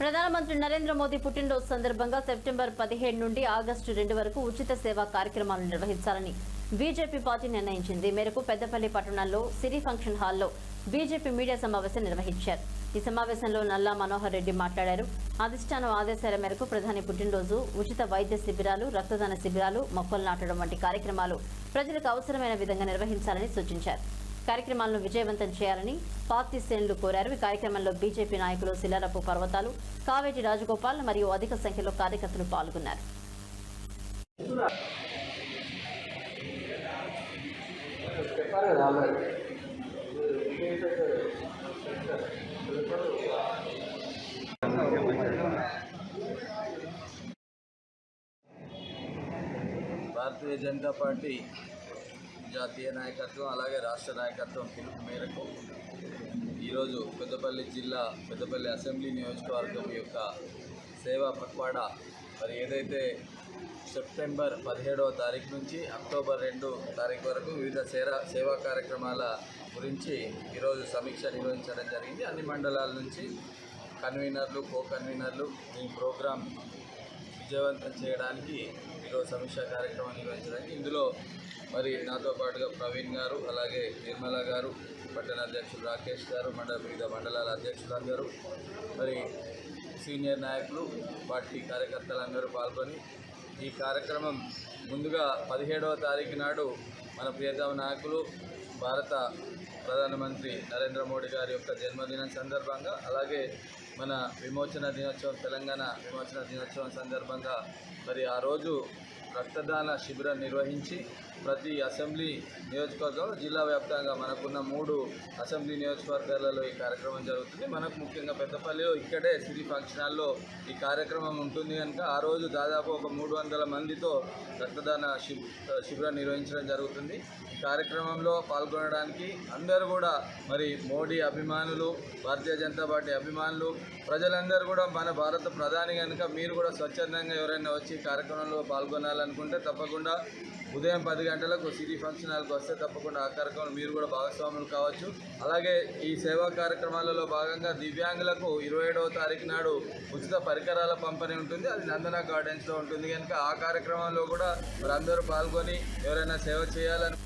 ప్రధానమంత్రి నరేంద్ర మోదీ పుట్టినరోజు సందర్భంగా సెప్టెంబర్ పదిహేడు నుండి ఆగస్టు రెండు వరకు ఉచిత సేవా కార్యక్రమాలు నిర్వహించాలని బీజేపీ పార్టీ నిర్ణయించింది. మేరకు పెద్దపల్లి పట్టణంలో సిరి ఫంక్షన్ హాల్లో బీజేపీ మీడియా సమావేశం నిర్వహించారు. ఈ సమావేశంలో నల్లా మనోహర్ రెడ్డి మాట్లాడారు. అధిష్టానం ఆదేశాల మేరకు ప్రధాని పుట్టినరోజు ఉచిత వైద్య శిబిరాలు రక్తదాన శిబిరాలు మొక్కలు నాటడం వంటి కార్యక్రమాలు ప్రజలకు అవసరమైన విధంగా నిర్వహించాలని సూచించారు. కార్యక్రమాలను విజయవంతం చేయాలని పార్టీ శ్రేణులు కోరారు. ఈ కార్యక్రమంలో బీజేపీ నాయకులు శిలారపు పర్వతాలు కావేటి రాజగోపాల్ మరియు అధిక సంఖ్యలో కార్యకర్తలు పాల్గొన్నారు. భారతీయ జనతా పార్టీ జాతీయ నాయకత్వం అలాగే రాష్ట్ర నాయకత్వం పిలుపు మేరకు ఈరోజు పెద్దపల్లి జిల్లా పెద్దపల్లి అసెంబ్లీ నియోజకవర్గం యొక్క సేవా పక్వాడ మరి ఏదైతే సెప్టెంబర్ పదిహేడవ తారీఖు నుంచి అక్టోబర్ రెండు తారీఖు వరకు వివిధ సేరా సేవా కార్యక్రమాల గురించి ఈరోజు సమీక్ష నిర్వహించడం జరిగింది. అన్ని మండలాల నుంచి కన్వీనర్లు కో కన్వీనర్లు ఈ ప్రోగ్రాం విజయవంతం చేయడానికి ఈరోజు సమీక్ష కార్యక్రమం నిర్వహించడానికి ఇందులో మరి నాతో పాటుగా ప్రవీణ్ గారు అలాగే నిర్మల గారు పట్టణ అధ్యక్షులు రాకేష్ గారు మండల వివిధ మండలాల అధ్యక్షులందరూ మరి సీనియర్ నాయకులు పార్టీ కార్యకర్తలందరూ పాల్గొని ఈ కార్యక్రమం ముందుగా పదిహేడవ తారీఖు నాడు మన ప్రియతమ నాయకులు భారత ప్రధానమంత్రి నరేంద్ర మోడీ గారి యొక్క జన్మదినం సందర్భంగా అలాగే మన విమోచన దినోత్సవం తెలంగాణ విమోచన దినోత్సవం సందర్భంగా మరి ఆ రోజు రక్తదాన శిబిరం నిర్వహించి ప్రతి అసెంబ్లీ నియోజకవర్గంలో జిల్లా వ్యాప్తంగా మనకున్న మూడు అసెంబ్లీ నియోజకవర్గాలలో ఈ కార్యక్రమం జరుగుతుంది. మనకు ముఖ్యంగా పెద్దపల్లిలో ఇక్కడే సిరి ఫంక్షన్ హాల్లో ఈ కార్యక్రమం ఉంటుంది కనుక ఆ రోజు దాదాపు ఒక మూడు వందల మందితో రక్తదాన శిబి శిబిరం నిర్వహించడం జరుగుతుంది. ఈ కార్యక్రమంలో పాల్గొనడానికి అందరూ కూడా మరి మోడీ అభిమానులు భారతీయ జనతా పార్టీ అభిమానులు ప్రజలందరూ కూడా మన భారత ప్రధాని కనుక మీరు కూడా స్వచ్ఛందంగా ఎవరైనా వచ్చి కార్యక్రమంలో పాల్గొనాలనుకుంటే తప్పకుండా ఉదయం పది గంటలకు సిటీ ఫంక్షన్ హాల్కి వస్తే తప్పకుండా ఆ కార్యక్రమంలో మీరు కూడా భాగస్వాములు కావచ్చు. అలాగే ఈ సేవా కార్యక్రమాలలో భాగంగా దివ్యాంగులకు ఇరవై ఏడవ తారీఖు నాడు ఉచిత పరికరాల పంపిణీ ఉంటుంది. అది నందన గార్డెన్స్లో ఉంటుంది. కనుక ఆ కార్యక్రమంలో కూడా మరి అందరూ పాల్గొని ఎవరైనా సేవ చేయాలని